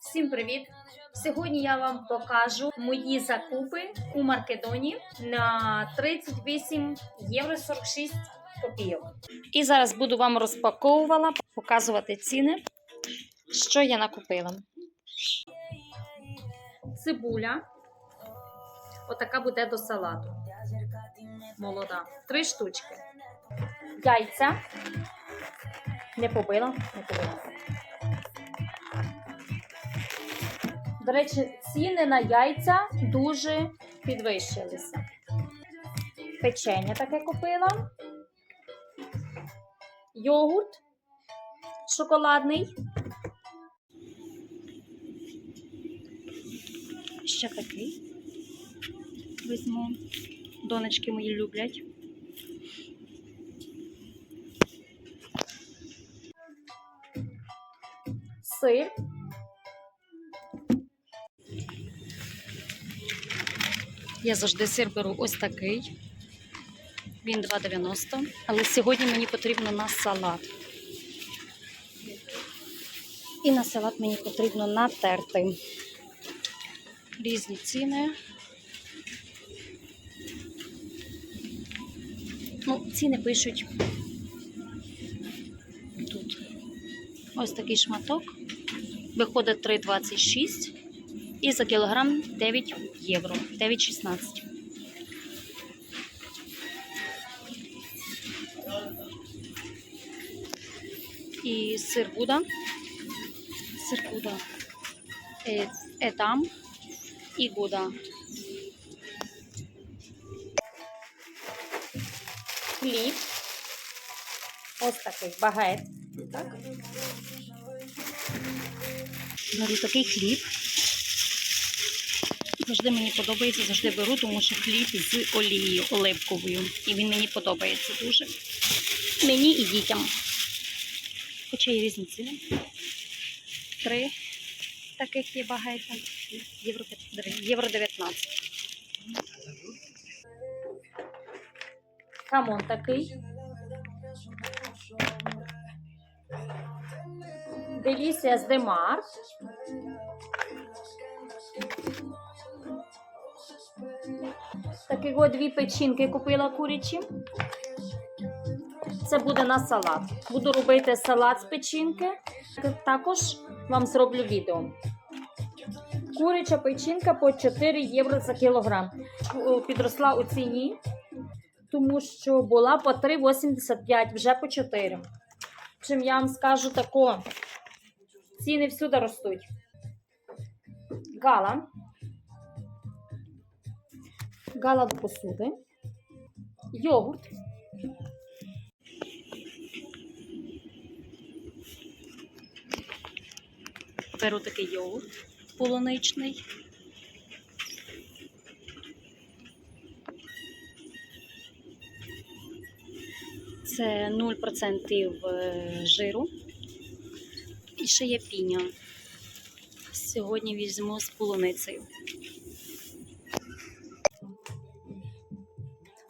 Всім привіт! Сьогодні я вам покажу мої закупи у Маркедоні на 38 євро 46 копійок. І зараз буду вам розпаковувала, показувати ціни, що я накупила. Цибуля. Отака буде до салату. Молода. Три штучки. Яйця. Не побила, не побила. До речі, ціни на яйця дуже підвищилися. Печення таке купила. Йогурт шоколадний. Ще такий. Візьму. Донечки мої люблять. Сир. Я завжди сир беру ось такий. Він 2,90. Але сьогодні мені потрібно на салат. І на салат мені потрібно натерти. Різні ціни. Ну, ціни пишуть тут. Ось такий шматок. Виходить 3,26. І за кілограм 9 євро, 9,16. І сир Буда. Сир Буда. Е, етам і Гуда. Хліб. Ось такий багет. Так. Беру такий хліб. Завжди мені подобається, завжди беру, тому що хліб з олією оливковою. І він мені подобається дуже. Мені і дітям. Хоча є різні ціни. Три таких є багаття. Євро, 5 євро 19. Хамон такий. Делісія з Демар. Таких от дві печінки купила курячі. Це буде на салат. Буду робити салат з печінки. Також вам зроблю відео. Куряча печінка по 4 євро за кілограм. Підросла у ціні, тому що була по 3,85, вже по 4. Чим я вам скажу тако, ціни всюди ростуть. Гала. Гала до посуди. Йогурт. Беру такий йогурт полуничний. Це 0% е, жиру. І ще є піня. Сьогодні візьму з полуницею.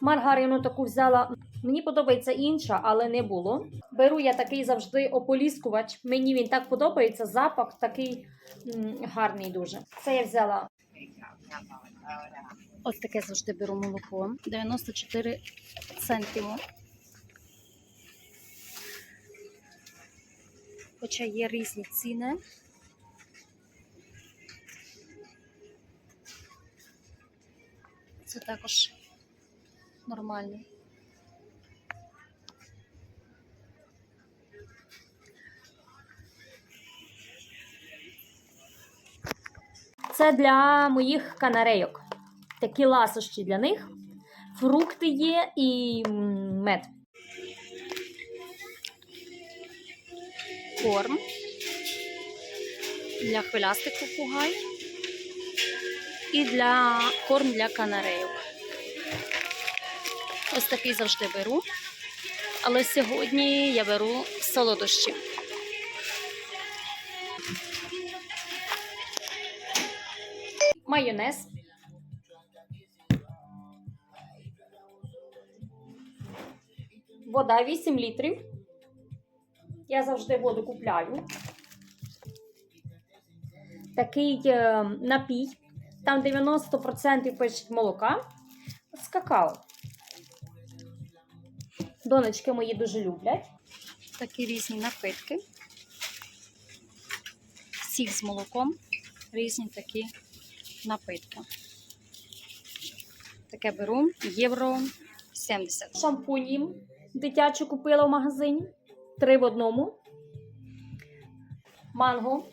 Маргарину таку взяла. Мені подобається інша, але не було. Беру я такий завжди ополіскувач. Мені він так подобається. Запах такий м, гарний дуже. Це я взяла. Ось таке завжди беру молоко. 94 центимо. Хоча є різні ціни. Це також нормальний. Це для моїх канарейок. Такі ласощі для них. Фрукти є і мед. Корм для хвилястих попугай і для корм для канарейок. Ось такий завжди беру. Але сьогодні я беру солодощі. Майонез. Вода 8 літрів. Я завжди воду купляю. такий е, напій. Там 90% пишуть молока з какао. Донечки мої дуже люблять. Такі різні напитки. Сік з молоком. Різні такі напитки. Таке беру євро 70. Шампуні дитячу купила в магазині. Три в одному. Манго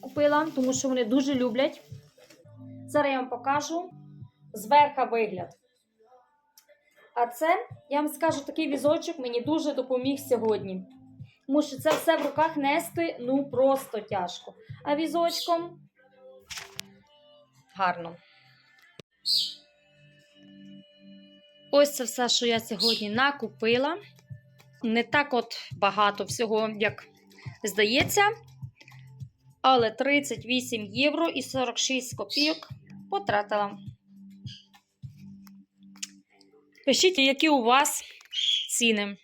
купила, тому що вони дуже люблять. Зараз я вам покажу зверха вигляд. А це, я вам скажу, такий візочок мені дуже допоміг сьогодні. Тому що це все в руках нести ну просто тяжко. А візочком гарно. Ось це все, що я сьогодні накупила. Не так от багато всього, як здається. Але 38 євро і 46 копійок потратила. Пишіть, які у вас ціни.